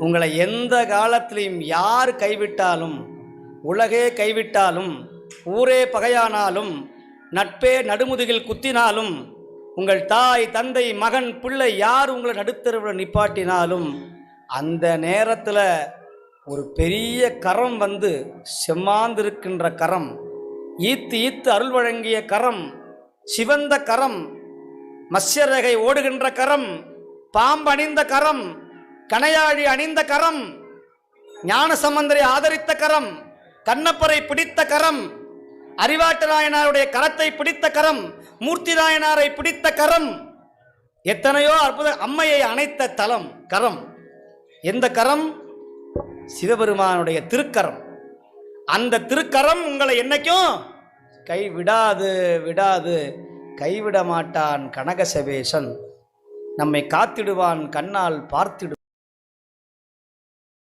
உங்களை எந்த காலத்திலையும் யார் கைவிட்டாலும் உலகே கைவிட்டாலும் ஊரே பகையானாலும் நட்பே நடுமுதுகில் குத்தினாலும் உங்கள் தாய் தந்தை மகன் பிள்ளை யார் உங்களை நடுத்தருவில் நிப்பாட்டினாலும் அந்த நேரத்தில் ஒரு பெரிய கரம் வந்து செம்மாந்திருக்கின்ற கரம் ஈத்து ஈத்து அருள் வழங்கிய கரம் சிவந்த கரம் மஸ்யரகை ஓடுகின்ற கரம் பாம்பு அணிந்த கரம் கணையாழி அணிந்த கரம் ஞானசம்பந்தரை ஆதரித்த கரம் கண்ணப்பரை பிடித்த கரம் அறிவாட்டு நாயனாருடைய கரத்தை பிடித்த கரம் மூர்த்தி நாயனாரை பிடித்த கரம் எத்தனையோ அற்புத அம்மையை அணைத்த தலம் கரம். எந்த கரம்? சிவபெருமானுடைய திருக்கரம். அந்த திருக்கரம் உங்களை என்னைக்கும் கை விடாது விடாது கைவிட மாட்டான் கனகசபேசன் நம்மை காத்திடுவான் கண்ணால் பார்த்திடு